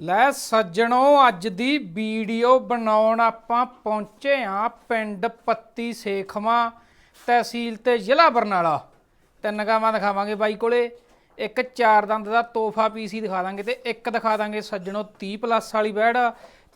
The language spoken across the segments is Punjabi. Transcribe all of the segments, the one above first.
ਲੈ ਸੱਜਣੋ, ਅੱਜ ਦੀ ਵੀਡੀਓ ਬਣਾਉਣ ਆਪਾਂ ਪਹੁੰਚੇ ਆ ਪਿੰਡ ਪੱਤੀ ਸੇਖਵਾ ਤਹਿਸੀਲ ਤੇ ਜ਼ਿਲ੍ਹਾ ਬਰਨਾਲਾ। ਤਿੰਨ ਗਾਵਾਂ ਦਿਖਾਵਾਂਗੇ ਬਾਈ ਕੋਲੇ। ਇੱਕ ਚਾਰ ਦੰਦ ਦਾ ਤੋਹਫਾ ਪੀਸੀ ਦਿਖਾ ਦਾਂਗੇ ਤੇ ਇੱਕ ਦਿਖਾ ਦਾਂਗੇ ਸੱਜਣੋ 30 ਪਲੱਸ ਵਾਲੀ ਬੈੜ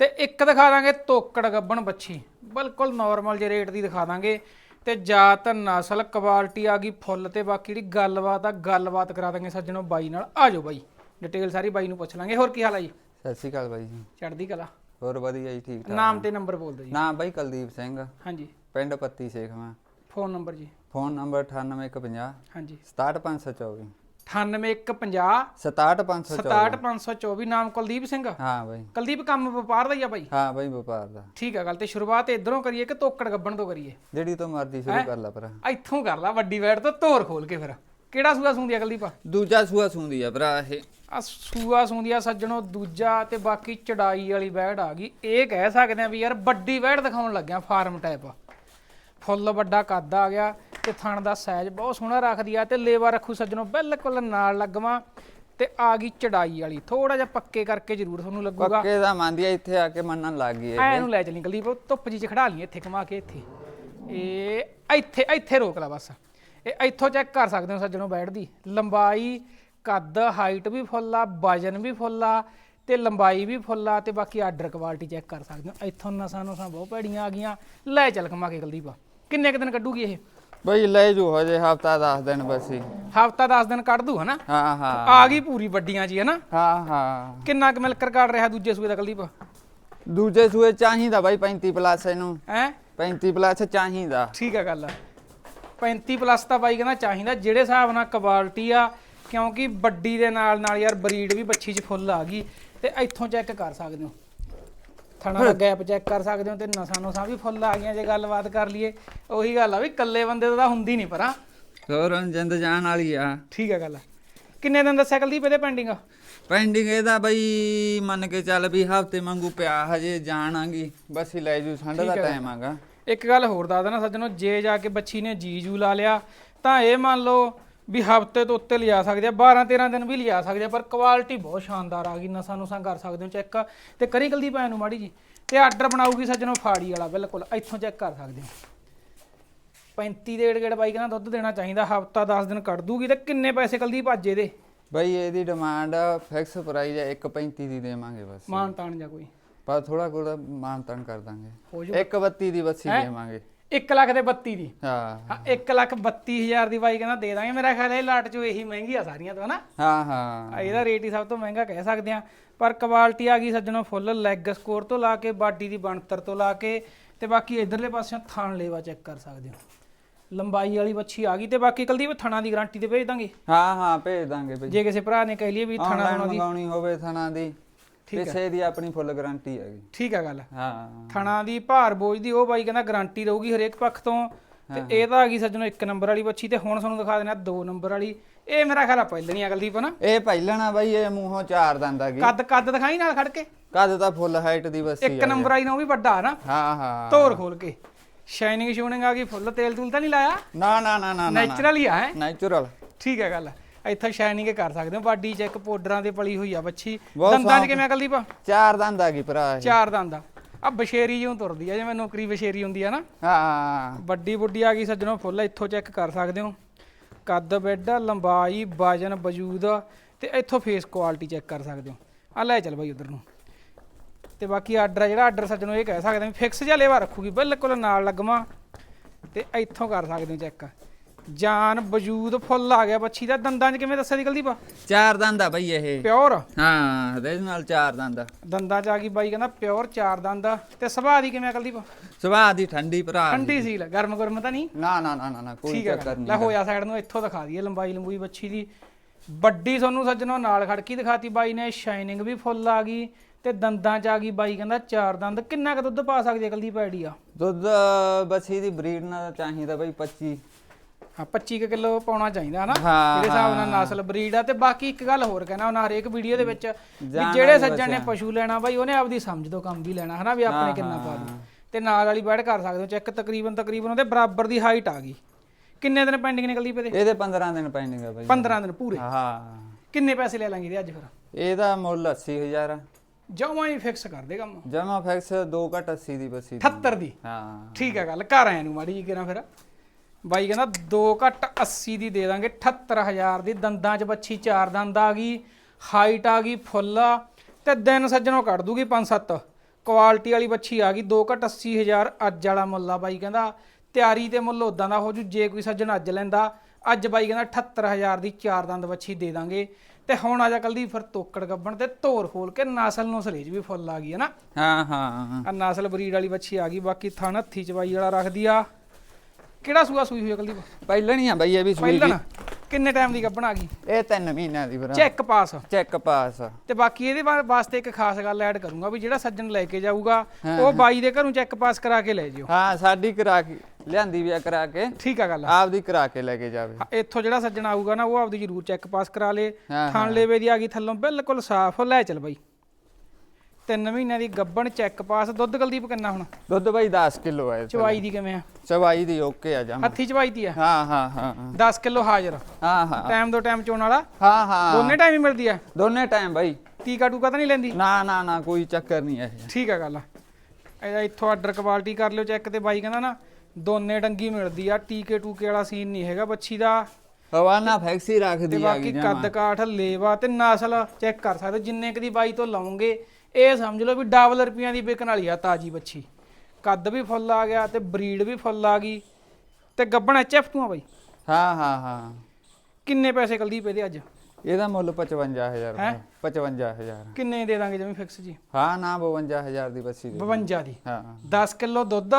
ਤੇ ਇੱਕ ਦਿਖਾ ਦਾਂਗੇ ਤੋਕੜ ਗੱਬਣ ਬੱਚੀ ਬਿਲਕੁਲ ਨਾਰਮਲ ਜੇ ਰੇਟ ਦੀ ਦਿਖਾ ਦਾਂਗੇ ਤੇ ਜਾਤ ਨਸਲ ਕੁਆਲਿਟੀ ਆ ਗਈ ਫੁੱਲ ਤੇ ਬਾਕੀ ਜਿਹੜੀ ਗੱਲਬਾਤ ਆ, ਗੱਲਬਾਤ ਕਰਾ ਦਾਂਗੇ ਸੱਜਣੋ ਬਾਈ ਨਾਲ। ਆ ਜਾਓ ਬਾਈ, ਡਿਟੇਲ ਸਾਰੀ ਬਾਈ ਨੂੰ ਪੁੱਛ ਲਾਂਗੇ। ਹੋਰ ਕੀ ਹਾਲ ਆ ਜੀ? ਸਤਿ ਸ਼੍ਰੀ ਅਕਾਲ ਬਾਈ ਜੀ। ਚੜ੍ਹਦੀ ਕਲਾ। ਹੋਰ ਵਧੀਆ ਜੀ ਠੀਕ ਠਾਕ ਨਾਮ ਤੇ ਨੰਬਰ ਬੋਲ ਦਿਓ ਜੀ। ਨਾਮ ਬਾਈ ਕੁਲਦੀਪ ਸਿੰਘ। ਹਾਂਜੀ। ਪਿੰਡ ਪੱਤੀ ਸੇਖਵਾ ਫੋਨ ਨੰਬਰ ਜੀ। ਫੋਨ ਨੰਬਰ 98150 ਹਾਂਜੀ। 67524 98150 67524 67524 ਨਾਮ ਕੁਲਦੀਪ ਸਿੰਘ। ਹਾਂ ਬਾਈ। ਕੁਲਦੀਪ ਕੰਮ ਵਪਾਰ ਦਾ ਹੀ ਆ ਬਾਈ? ਹਾਂ ਬਾਈ ਵਪਾਰ ਦਾ। ਠੀਕ ਆ ਗੱਲ ਤੇ ਸ਼ੁਰੂਆਤ ਇਧਰੋਂ ਕਰੀਏ ਕਿ ਤੋਕੜ ਗੱਬਣ ਤੋਂ ਕਰੀਏ? ਜਿਹੜੀ ਤੋਂ ਮਰਜ਼ੀ ਸ਼ੁਰੂ ਕਰ ਲਾ ਭਰਾ। ਇੱਥੋਂ ਕਰ ਲਾ ਵੱਡੀ ਵੈਟ ਤੋਂ ਧੋਰ ਖੋਲ ਕੇ ਫਿਰ। ਕਿਹੜਾ ਸੂਆ ਸੁੰਦੀ ਆ ਕੁਲਦੀਪ ਦੂਜਾ ਸੂਆ ਸੁੰਦੀ ਆ ਭਰਾ ਇਹ। ਆ ਸੂਆ ਸੁੰਦੀ ਆ ਸੱਜਣੋ ਦੂਜਾ ਤੇ ਬਾਕੀ ਚੜਾਈ ਵਾਲੀ ਵੈੜ ਆ ਗਈ। ਇਹ ਕਹਿ ਸਕਦੇ ਆ ਵੀ ਯਾਰ ਵੱਡੀ ਵੈੜ ਦਿਖਾਉਣ ਲੱਗਿਆ ਫਾਰਮ ਟਾਈਪ ਫੁੱਲ ਵੱਡਾ ਕੱਦ ਆ ਗਿਆ ਤੇ ਥਣ ਦਾ ਸਾਈਜ਼ ਬਹੁਤ ਸੋਹਣਾ ਰੱਖਦੀ ਆ ਤੇ ਲੇਵਾ ਰੱਖੂ ਸੱਜਣੋ ਬਿਲਕੁਲ ਨਾਲ ਲੱਗਵਾ ਤੇ ਆ ਗਈ ਚੜਾਈ ਵਾਲੀ। ਥੋੜਾ ਜਿਹਾ ਪੱਕੇ ਕਰਕੇ ਜ਼ਰੂਰ ਤੁਹਾਨੂੰ ਲੱਗੂਗਾ। ਪੱਕੇ ਦਾ ਮੰਨਦੀ ਆ ਇੱਥੇ ਆ ਕੇ ਮੰਨਣ ਲੱਗ ਗਈ ਐ ਨੂੰ ਲੈ ਚਲੀ ਉਹ ਧੁੱਪ ਜੀ ਚ ਖੜਾ ਲਈ ਇੱਥੇ ਕਮਾ ਕੇ ਇੱਥੇ। ਇਹ ਇੱਥੇ ਇੱਥੇ ਰੋਕ ਲੈ ਬਸ। ਇਹ ਇੱਥੋਂ ਚੈੱਕ ਕਰ ਸਕਦੇ ਹੋ ਸੱਜਣੋ ਬੈਠ ਦੀ। ਲੰਬਾਈ ਕੱਦ ਹਾਈਟ ਵੀ ਫੁੱਲ ਆ ਵਜਨ ਵੀ ਫੁੱਲ ਆ ਤੇ ਲੰਬਾਈ ਵੀ ਫੁੱਲ ਆ ਤੇ ਬਾਕੀ ਆਰਡਰ ਕੁਆਲਿਟੀ ਚੈੱਕ ਕਰ ਸਕਦੇ ਹੋ। ਇੱਥੋਂ ਨਸਾਂ ਨਸਾਂ ਬਹੁਤ ਭੈੜੀਆਂ ਆ ਗਈਆਂ। ਲੈ ਚੱਲ ਕਮਾ ਕੇ ਕੁਲਦੀਪ। ਕਿੰਨੇ ਕੁ ਦਿਨ ਕੱਢੂਗੀ ਇਹ? ਬਾਈ ਲੈ ਜੂ ਹਜੇ ਹਫਤਾ 10 ਦਿਨ ਬਸ ਹੀ। ਹਫਤਾ 10 ਦਿਨ ਕੱਢ ਦੂ ਹਨਾ? ਹਾਂ ਹਾਂ। ਆ ਗਈ ਪੂਰੀ ਵੱਡੀਆਂ ਜੀ ਹਨਾ? ਹਾਂ ਹਾਂ। ਕਿੰਨਾ ਕੁ ਮਿਲਕ ਰਿਕਾਰਡ ਰਿਹਾ ਦੂਜੇ ਸੂਏ ਦਾ ਕੁਲਦੀਪ? ਦੂਜੇ ਸੂਏ ਚਾਹੀਦਾ ਬਾਈ 35 ਪਲੱਸ ਇਹਨੂੰ। ਹੈ? 35 ਪਲੱਸ ਚਾਹੀਦਾ। ਠੀਕ ਆ ਗੱਲ 35 ਪਲੱਸ ਤਾਂ ਬਾਈ ਕਹਿੰਦਾ ਚਾਹੀਦਾ ਜਿਹੜੇ ਹਿਸਾਬ ਨਾਲ ਕੁਆਲਿਟੀ ਆ ਕਿਉਂਕਿ ਵੱਡੀ ਦੇ ਨਾਲ ਨਾਲ ਯਾਰ ਬਰੀਡ ਵੀ ਬੱਚੀ 'ਚ ਫੁੱਲ ਆ ਗਈ ਤੇ ਇੱਥੋਂ ਚੈੱਕ ਕਰ ਸਕਦੇ ਹੋ। ਥਣਾ ਦਾ ਗੈਪ ਚੈੱਕ ਕਰ ਸਕਦੇ ਹੋ ਤੇ ਨਸਾਂ ਨਸਾਂ ਵੀ ਫੁੱਲ ਆ ਗਈਆਂ ਜੇ ਗੱਲਬਾਤ ਕਰ ਲਈਏ। ਉਹੀ ਗੱਲ ਆ ਵੀ ਇਕੱਲੇ ਬੰਦੇ ਦਾ ਤਾਂ ਹੁੰਦੀ ਨਹੀਂ ਪਰਾਂ। ਹੋਰ ਜਿੰਦ ਜਾਣ ਵਾਲੀ ਆ। ਠੀਕ ਆ ਗੱਲ ਕਿੰਨੇ ਦਿਨ ਦੱਸਿਆ ਕੁਲਦੀਪ ਇਹਦੇ ਪੈਂਡਿੰਗ ਪੈਂਡਿੰਗ ਇਹਦਾ ਬਈ ਮੰਨ ਕੇ ਚੱਲ ਵੀ ਹਫ਼ਤੇ ਮੰਗੂ ਪਿਆ ਹਜੇ ਜਾਣਾਂਗੀ ਬਸ ਹੀ ਲੈ ਜੂ ਠੰਡ ਦਾ ਟਾਈਮ ਆਗਾ। ਇੱਕ ਗੱਲ ਹੋਰ ਦੱਸ ਦੇਣਾ ਸੱਜਣੋ ਜੇ ਜਾ ਕੇ ਬੱਚੀ ਨੇ ਜੀ ਜੂ ਲਾ ਲਿਆ ਤਾਂ ਇਹ ਮੰਨ ਲਓ ਵੀ ਹਫ਼ਤੇ ਤੋਂ ਉੱਤੇ ਲਿਜਾ ਸਕਦੇ ਆ 12 13 ਦਿਨ ਵੀ ਲਿਜਾ ਸਕਦੇ ਆ ਪਰ ਕੁਆਲਿਟੀ ਬਹੁਤ ਸ਼ਾਨਦਾਰ ਆ ਗਈ ਨਸਾਂ ਨੂਸਾਂ ਕਰ ਸਕਦੇ ਹੋ ਚੈੱਕ ਤੇ ਕਰੀ ਗਲਦੀ ਭੈਣ ਨੂੰ ਮਾੜੀ ਜੀ ਤੇ ਆਰਡਰ ਬਣਾਉਗੀ ਸੱਜਣੋ ਫਾੜੀ ਵਾਲਾ ਬਿਲਕੁਲ ਇੱਥੋਂ ਚੈੱਕ ਕਰ ਸਕਦੇ ਹੋ। 35 ਦੇ ਗੇੜ ਬਾਈ ਕਹਿੰਦਾ ਦੁੱਧ ਦੇਣਾ ਚਾਹੀਦਾ ਹਫਤਾ 10 ਦਿਨ ਕੱਢ ਦੂਗੀ ਤੇ ਕਿੰਨੇ ਪੈਸੇ ਕਲਦੀ ਭਾਜੇ ਦੇ ਬਈ ਇਹਦੀ ਡਿਮਾਂਡ ਫਿਕਸ ਪ੍ਰਾਈਸ ਹੈ 1.35 ਦੀ ਦੇਵਾਂਗੇ ਬਸ। ਮਾਨ ਤਾਣ ਜਾਂ ਕੋਈ। ਪਰ ਥੋੜਾ ਕੋੜਾ ਮਾਨ ਤਾਨ ਕਰ ਦਾਂਗੇ। ਹੋ ਜੂ। 1.32 ਦੀ ਬੱਸੀ ਹੈਂ? ਦੇਵਾਂਗੇ। 1 ਲੱਖ ਦੇ 32 ਦੀ? ਹਾਂ। ਹਾਂ 1 ਲੱਖ 32 ਹਜ਼ਾਰ ਦੀ ਬਾਈ ਕਹਿੰਦਾ ਦੇ ਦਾਂਗੇ। ਮੇਰਾ ਖਿਆਲ ਇਹ ਲਾਟ ਚੋਂ ਇਹੀ ਮਹਿੰਗੀ ਆ ਸਾਰੀਆਂ ਤੋਂ ਹਨਾ? ਹਾਂ ਹਾਂ। ਆ ਇਹਦਾ ਰੇਟ ਹੀ ਸਭ ਤੋਂ ਮਹਿੰਗਾ ਕਹਿ ਸਕਦੇ ਆ ਪਰ ਕੁਆਲਿਟੀ ਆ ਗਈ ਸੱਜਣੋ ਫੁੱਲ ਲੈਗ ਸਕੋਰ ਤੋਂ ਲਾ ਕੇ ਬਾਡੀ ਦੀ ਬਣਤਰ ਤੋਂ ਲਾ ਕੇ ਤੇ ਬਾਕੀ ਇਧਰਲੇ ਪਾਸਿਓਂ ਥਣ ਲੇਵਾ ਚੈੱਕ ਕਰ ਸਕਦੇ ਹੋ। ਲੰਬਾਈ ਵਾਲੀ ਵੱਛੀ ਆ ਗਈ ਤੇ ਬਾਕੀ ਕਲਦੀਪ ਥਣਾ ਦੀ ਗਾਰੰਟੀ ਤੇ ਭੇਜ ਦਾਂਗੇ। ਹਾਂ ਹਾਂ ਭੇਜ ਦਾਂਗੇ ਬਈ ਜੇ ਕਿਸੇ ਭਰਾ ਨੇ ਕਹਿ ਲਈਏ ਵੀ ਥਣਾ ਥਣਾ ਦੀ। ਮੰਗਾਉਣੀ ਹੋਵੇ ਥਣਾ ਦੀ। ਹੈ। ਕਿਸੇ ਦੀ ਆਪਣੀ ਫੁੱਲ ਗਾਰੰਟੀ ਹੈਗੀ। ਠੀਕ ਆ ਗੱਲ। ਹਾਂ। ਥਣਾ ਦੀ ਭਾਰ ਬੋਝ ਦੀ ਉਹ ਬਾਈ ਕਹਿੰਦਾ ਗਾਰੰਟੀ ਰਹੂਗੀ ਹਰੇਕ ਪੱਖ ਤੋਂ। ਤੇ ਇਹ ਤਾਂ ਆ ਗਈ ਸੱਜਣੋ ਇੱਕ ਨੰਬਰ ਵਾਲੀ ਵੱਛੀ ਤੇ ਹੁਣ ਤੁਹਾਨੂੰ ਦਿਖਾ ਦੇਣਾ ਦੋ ਨੰਬਰ ਵਾਲੀ। ਇਹ ਮੇਰਾ ਖਿਆਲ ਆ ਪਹਿਲਣੀ ਆ ਕੁਲਦੀਪ ਨਾ ਇਹ ਪਹਿਲਣਾ ਬਾਈ ਇਹ ਮੂੰਹੋਂ ਚਾਰ ਦੰਦ ਹੈਗੀ ਕੱਦ ਕੱਦ ਦਿਖਾਈ ਨਾਲ ਖੜ ਕੇ? ਕਦ ਤਾਂ ਫੁੱਲ ਹਾਈਟ ਦੀ ਬੱਸੀ ਇੱਕ ਨੰਬਰ ਵਾਲੀ ਨਾ ਉਹ ਵੀ ਵੱਡਾ ਨਾ ਹਾਂ ਹਾਂ ਧੋਰ ਖੋਲ ਕੇ। ਸ਼ਾਈਨਿੰਗ ਸ਼ੂਨਿੰਗ ਆ ਗਈ ਫੁੱਲ। ਤੇਲ ਤੂਲ ਤਾਂ ਨਹੀਂ ਲਾਇਆ? ਨਾ ਨਾ ਨਾ ਨਾ ਨੈਚੁਰਲ ਹੀ ਆ ਹੈ? ਨੈਚੁਰਲ ਠੀਕ ਹੈ ਗੱਲ। ਇੱਥੇ ਸ਼ਾਈਨਿੰਗ ਕਰ ਸਕਦੇ। ਹੋ ਬਾਡੀ ਚੈੱਕ ਪਾਊਡਰਾਂ ਤੇ ਪਲੀ ਹੋਈ ਆ ਬੱਚੀ। ਬਹੁਤ ਦੰਦਾਂ 'ਚ। ਕਿਵੇਂ ਕੁਲਦੀਪ ਚਾਰ ਦੰਦ ਹੈਗੀ ਭਰਾ ਇਹ। ਚਾਰ ਦੰਦ ਆ। ਆ ਬਸ਼ੇਰੀ ਜਿਉਂ ਤੁਰਦੀ ਆ ਜਿਵੇਂ ਨੌਕਰੀ ਬਸ਼ੇਰੀ ਹੁੰਦੀ ਆ ਨਾ। ਹਾਂ। ਵੱਡੀ ਬੁੱਢੀ ਆ ਗਈ ਸੱਜਣੋ ਫੁੱਲ ਇੱਥੋਂ ਚੈੱਕ ਕਰ ਸਕਦੇ ਹੋ। ਕੱਦ ਬੈੱਡ ਲੰਬਾਈ ਵਜਨ ਵਜੂਦ ਤੇ ਇੱਥੋਂ ਫੇਸ ਕੁਆਲਿਟੀ ਚੈੱਕ ਕਰ ਸਕਦੇ ਹੋ। ਆ ਲੈ ਚੱਲ ਬਾਈ ਉਧਰ ਨੂੰ। ਤੇ ਬਾਕੀ ਆਰਡਰ ਆ ਜਿਹੜਾ ਆਰਡਰ ਸੱਜਣੋ ਇਹ ਕਹਿ ਸਕਦੇ ਹਾਂ ਫਿਕਸ ਜਿਹਾ ਲੇਵਾ ਰੱਖੂਗੀ ਬਿਲਕੁਲ ਨਾਲ ਲੱਗਵਾ ਤੇ ਇੱਥੋਂ ਕਰ ਸਕਦੇ ਹੋ ਚੈੱਕ। ਜਾਨ ਵਜੂਦ ਫੁੱਲ ਆ ਗਿਆ ਬੱਚੀ ਦਾ। ਦੰਦਾਂ 'ਚ ਕਿਵੇਂ ਦੱਸਿਆ ਦੀ ਗਲਦੀ ਪਾ ਚਾਰ ਦੰਦ ਆ ਬਈ ਇਹ। ਪਿਓਰ? ਹਾਂ ਇਹਦੇ ਨਾਲ ਚਾਰ ਦੰਦ ਆ। ਦੰਦਾਂ 'ਚ ਆ ਗਈ ਬਾਈ ਕਹਿੰਦਾ ਪਿਓਰ ਚਾਰ ਦੰਦ ਆ। ਤੇ ਸੁਭਾਅ ਦੀ ਕਿਵੇਂ ਅਕਲ ਦੀ ਪਾ ਸੁਭਾਅ ਦੀ ਠੰਡੀ ਭਰਾ ਠੰਡੀ ਸੀ ਲੈ ਗਰਮ ਗਰਮ ਤਾਂ ਨਹੀਂ? ਨਾ ਨਾ ਨਾ ਨਾ ਨਾ ਕੋਈ ਠੀਕ ਹੈ ਚੱਕਰ ਲੈ ਨਹੀਂ ਹੋਇਆ ਸਾਈਡ ਨੂੰ ਇੱਥੋਂ ਦਿਖਾ ਦਈਏ ਲੰਬਾਈ ਲੰਬੂਈ ਬੱਚੀ ਦੀ। ਵੱਡੀ ਤੁਹਾਨੂੰ ਸੱਜਣੋ ਨਾਲ ਖੜਕੀ ਦਿਖਾਤੀ ਬਾਈ ਨੇ ਸ਼ਾਈਨਿੰਗ ਵੀ ਫੁੱਲ ਆ ਗਈ। ਤੇ ਦੰਦਾਂ 'ਚ ਆ ਗਈ ਬਾਈ ਕਹਿੰਦਾ ਚਾਰ ਦੰਦ। ਕਿੰਨਾ ਕੁ ਦੁੱਧ ਪਾ ਸਕਦੀ ਅਕਲ ਦੀ ਪੈੜੀ ਆ ਦੁੱਧ ਬੱਸੀ ਦੀ ਬਰੀਡ ਨਾਲ ਚਾਹੀਦਾ ਬਈ 25 ਹਾਂ 25 ਕਿਲੋ ਪਾਉਣਾ ਚਾਹੀਦਾ ਹਨਾ? ਜਿਹੜੇ ਹਿਸਾਬ ਨਾਲ ਨਸਲ ਬਰੀਡ ਆ ਤੇ ਬਾਕੀ ਇੱਕ ਗੱਲ ਹੋਰ ਕਹਿਣਾ ਉਹਨਾਂ ਹਰੇਕ ਵੀਡੀਓ ਦੇ ਵਿੱਚ ਵੀ ਜਿਹੜੇ ਸੱਜਣ ਨੇ। ਪਸ਼ੂ ਲੈਣਾ ਬਾਈ ਉਹਨੇ ਆਪਦੀ ਸਮਝ ਤੋਂ ਕੰਮ ਵੀ ਲੈਣਾ ਹਨਾ ਵੀ ਆਪਣੇ ਕਿੰਨਾ ਪਾ। ਦੂ ਤੇ ਨਾਲ ਵਾਲੀ ਬੈਡ ਕਰ ਸਕਦੇ ਹੋ ਚੈੱਕ ਤਕਰੀਬਨ ਤਕਰੀਬਨ ਉਹਦੇ ਬਰਾਬਰ ਦੀ ਹਾਈਟ ਆ ਗਈ। ਕਿੰਨੇ ਦਿਨ ਪੈਂਡਿੰਗ ਨਿਕਲਦੀ ਪਏ ਇਹਦੇ 15 ਦਿਨ ਪੈਂਡਿੰਗ ਆ ਬਈ। 15 ਦਿਨ ਪੂਰੇ? ਹਾਂ। ਕਿੰਨੇ ਪੈਸੇ ਲੈ ਲਾਂਗੇ ਇਹਦੇ ਅੱਜ ਫਿਰ? ਇਹਦਾ ਮੁੱਲ 80000 ਆ। ਜਮਾਂ ਹੀ ਫਿਕਸ ਕਰ ਦੇ ਕੰਮ। ਜਮਾ ਫੈਕਸ 2 ਘਟ 80 ਦੀ ਬੱਸੀ ਦੀ। 78 ਦੀ? ਹਾਂ। ਠੀਕ ਹੈ ਗੱਲ ਘਰ ਆਇਆ ਨੂੰ ਮਾੜੀ ਜੀ ਕਿਰਾਂ ਫਿਰ? ਬਾਈ ਕਹਿੰਦਾ 2 ਘੱਟ 80 ਦੀ ਦੇ ਦਾਂਗੇ 78000 ਦੀ। ਦੰਦਾਂ 'ਚ ਬੱਚੀ ਚਾਰ ਦੰਦ ਆ ਗਈ ਹਾਈਟ ਆ ਗਈ ਫੁੱਲ ਆ ਤੇ ਦਿਨ ਸੱਜਣੋਂ ਕੱਢ ਦੂਗੀ 5-7 ਕੁਆਲਿਟੀ ਵਾਲੀ ਬੱਚੀ ਆ ਗਈ 2 ਘੱਟ 80000 ਅੱਜ ਵਾਲਾ ਮੁੱਲ ਆ ਬਾਈ ਕਹਿੰਦਾ। ਤਿਆਰੀ ਤੇ ਮੁੱਲ ਉਦਾਂ ਦਾ ਹੋ ਜੂ ਜੇ ਕੋਈ ਸੱਜਣ ਅੱਜ ਲੈਂਦਾ ਅੱਜ ਬਾਈ ਕਹਿੰਦਾ 78000 ਦੀ ਚਾਰ ਦੰਦ ਬੱਚੀ ਦੇ ਦਾਂਗੇ। ਤੇ ਹੁਣ ਆ ਜਾ ਕੱਲ ਦੀ ਫਿਰ ਤੋਕੜ ਗੱਬਣ ਤੇ ਧੋਰ ਖੋਲ ਕੇ ਨਸਲ ਨੂੰ ਸਲੇਜ ਵੀ ਫੁੱਲ ਆ ਗਈ ਹੈ ਨਾ। ਹਾਂ ਹਾਂ ਆ ਨਸਲ ਬਰੀਡ ਵਾਲੀ ਬੱਚੀ ਆ ਗਈ ਬਾਕੀ ਥਣ ਹੱਥੀ ਚਵਾਈ ਵਾਲਾ ਰੱਖਦੀ ਆ। ਕਿਹੜਾ ਸੂਆ ਸੂਈ ਹੋਈ ਆ ਕੁਲਦੀਪ? ਪਹਿਲਾਂ ਨਹੀਂ ਆ ਬਈ ਇਹ ਵੀ ਸੂਈ ਪਹਿਲਾਂ ਕਿੰਨੇ ਟਾਈਮ ਦੀ ਗੱਭਣ ਆ ਗਈ ਇਹ 3 ਮਹੀਨਿਆਂ ਦੀ ਭਰਾ। Check pass. Check pass. ਤੇ ਬਾਕੀ ਇਹਦੇ ਬਾ- ਵਾਸਤੇ ਇੱਕ ਖਾਸ ਗੱਲ ਐਡ ਕਰੂੰਗਾ ਵੀ ਜਿਹੜਾ ਸੱਜਣ ਲੈ ਕੇ ਜਾਊਗਾ ਉਹ ਬਾਈ ਦੇ ਘਰੋਂ ਚੈੱਕ ਪਾਸ ਕਰਾ ਕੇ ਲੈ ਜਿਓ। ਹਾਂ ਸਾਡੀ ਕਰਾ ਕੇ ਲਿਆਂਦੀ ਵੀ ਆ ਕਰਾ ਕੇ। ਠੀਕ ਆ ਗੱਲ ਆਪਦੀ ਕਰਾ ਕੇ ਲੈ ਕੇ ਜਾਵੇ। ਹਾਂ, ਇੱਥੋਂ ਜਿਹੜਾ ਸੱਜਣ ਆਊਗਾ ਨਾ ਉਹ ਆਪਦੀ ਜ਼ਰੂਰ ਚੈੱਕ ਪਾਸ ਕਰਾ ਲੇ। ਹਾਂ, ਥਣ ਲੇਵੇ ਦੀ ਆ ਗਈ ਥੱਲੋਂ ਬਿਲਕੁਲ ਸਾਫ਼। ਲੈ ਚੱਲ ਬਾਈ। ਤਿੰਨ ਮਹੀਨਿਆਂ ਦੀ ਗੱਭਣ ਚੈੱਕ ਪਾਸ ਦੁੱਧ ਕੁਲਦੀਪ ਕਿੰਨਾ ਹੁਣ? ਦੁੱਧ ਬਾਈ 10 ਕਿਲੋ ਹੈ ਚਵਾਈ ਦੀ ਕਿਵੇਂ ਆ? ਚਵਾਈ ਦੀ ਓਕੇ ਆ ਜਮ। ਹੱਥੀ ਚਵਾਈ ਦੀ ਆ? ਹਾਂ ਹਾਂ ਹਾਂ ਹਾਂ। 10 ਕਿਲੋ ਹਾਜ਼ਰ। ਹਾਂ ਹਾਂ। ਟਾਈਮ ਦੋ ਟਾਈਮ ਚੋਣ ਵਾਲਾ। ਹਾਂ ਹਾਂ। ਦੋਨੇ ਟਾਈਮ ਹੀ ਮਿਲਦੀ ਆ? ਦੋਨੇ ਟਾਈਮ ਬਾਈ। ਟੀਕਾ ਟੂਕਾ ਤਾਂ ਨਹੀਂ ਲੈਂਦੀ? ਨਾ ਨਾ ਨਾ ਕੋਈ ਚੱਕਰ ਨਹੀਂ ਹੈ ਠੀਕ ਆ ਗੱਲ ਇਹਦਾ ਇੱਥੋਂ ਆਰਡਰ ਕੁਆਲਿਟੀ ਕਰ ਲਿਓ ਚੈੱਕ ਤੇ ਬਾਈ ਕਹਿੰਦਾ ਨਾ ਦੋਨੇ ਡੰਗੀ ਮਿਲਦੀ ਆ। ਟੀਕੇ ਟੂਕੇ ਵਾਲਾ ਸੀਨ ਨਹੀਂ ਹੈਗਾ ਬੱਚੀ ਦਾ। ਹਵਾਨਾ ਫੈਕਸੀ ਤੇ ਰੱਖਦੀ ਆ ਬਾਕੀ ਕੱਦ ਕਾਠ ਲੇਵਾ ਤੇ ਨਸਲ ਚੈੱਕ ਕਰ ਸਕਦੇ। ਜਿੰਨੇ ਕਦੀ ਬਾਈ ਤੋਂ ਲਾਉਂਗੇ ਇਹ ਸਮਝ ਲਓ ਵੀ ਡਬਲ ਰੁਪਈਆਂ ਦੀ ਵਿਕਣ ਵਾਲੀ ਆ ਤਾਜੀ ਬੱਚੀ ਕੱਦ ਵੀ ਫੁੱਲ ਆ ਗਿਆ ਤੇ ਬਰੀਡ ਵੀ ਫੁੱਲ ਆ ਗਈ ਤੇ ਗੱਬਣ ਐਚਐਫ ਤੂੰ ਆ ਬਾਈ? ਹਾਂ ਹਾਂ ਹਾਂ। ਕਿੰਨੇ ਪੈਸੇ ਕਲਦੀਪ ਇਹਦੇ ਅੱਜ? ਇਹਦਾ ਮੁੱਲ 55000 ਹੈਂ? 55000 ਕਿੰਨੇ ਦੇ ਦਾਂਗੇ ਜਿਵੇਂ ਫਿਕਸ ਜੀ? ਹਾਂ ਨਾ 52000 ਦੀ ਬੱਸੀ ਦੇ 52 ਦੀ? ਹਾਂ। 10 ਕਿਲੋ ਦੁੱਧ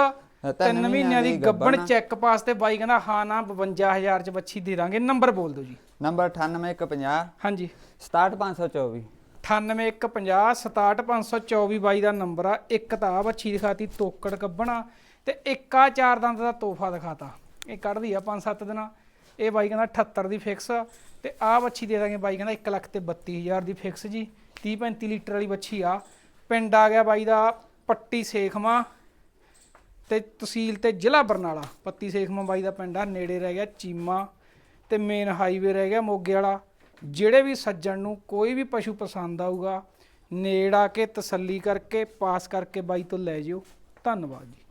ਤਿੰਨ ਮਹੀਨਿਆਂ ਦੀ ਗੱਬਣ ਚੈੱਕ ਪਾਸ ਤੇ ਬਾਈ ਕਹਿੰਦਾ ਹਾਂ ਨਾ 52000 ਚ ਬੱਚੀ ਦੇ ਦਾਂਗੇ। ਨੰਬਰ ਬੋਲ ਦਿਓ ਜੀ। ਨੰਬਰ 98150 ਹਾਂਜੀ। 67524 9815678524 ਬਾਈ ਦਾ ਨੰਬਰ ਆ ਇੱਕ ਤਾਂ ਆ ਬੱਚੀ ਦਿਖਾਤੀ ਤੋਕੜ ਕੱਬਣਾ ਤੇ ਇੱਕ ਆ ਚਾਰ ਦੰਦ ਦਾ ਤੋਹਫਾ ਦਿਖਾਤਾ ਇਹ ਕੱਢਦੀ ਆ 5-7 ਦਿਨਾਂ ਇਹ ਬਾਈ ਕਹਿੰਦਾ 78 ਦੀ ਫਿਕਸ ਤੇ ਆ ਬੱਚੀ ਦੇ ਦਾਂਗੇ ਬਾਈ ਕਹਿੰਦਾ 1 ਲੱਖ ਤੇ 32000 ਦੀ ਫਿਕਸ ਜੀ 30-35 ਲੀਟਰ ਵਾਲੀ ਬੱਚੀ ਆ ਪਿੰਡ ਆ ਗਿਆ ਬਾਈ ਦਾ ਪੱਟੀ ਸੇਖਵਾਂ ਤੇ ਤਹਿਸੀਲ ਤੇ ਜ਼ਿਲ੍ਹਾ ਬਰਨਾਲਾ ਪੱਤੀ ਸੇਖਵਾਂ ਬਾਈ ਦਾ ਪਿੰਡ ਆ ਨੇੜੇ ਰਹਿ ਗਿਆ ਚੀਮਾ ਤੇ ਮੇਨ ਹਾਈਵੇ ਰਹਿ ਗਿਆ ਮੋਗੇ ਵਾਲਾ ਜਿਹੜੇ ਵੀ ਸੱਜਣ ਨੂੰ ਕੋਈ ਵੀ ਪਸ਼ੂ ਪਸੰਦ ਆਊਗਾ, ਨੇੜ ਆ ਕੇ ਤਸੱਲੀ ਕਰਕੇ, ਪਾਸ ਕਰਕੇ ਬਾਈ ਤੋਂ ਲੈ ਜਿਓ। ਧੰਨਵਾਦ ਜੀ।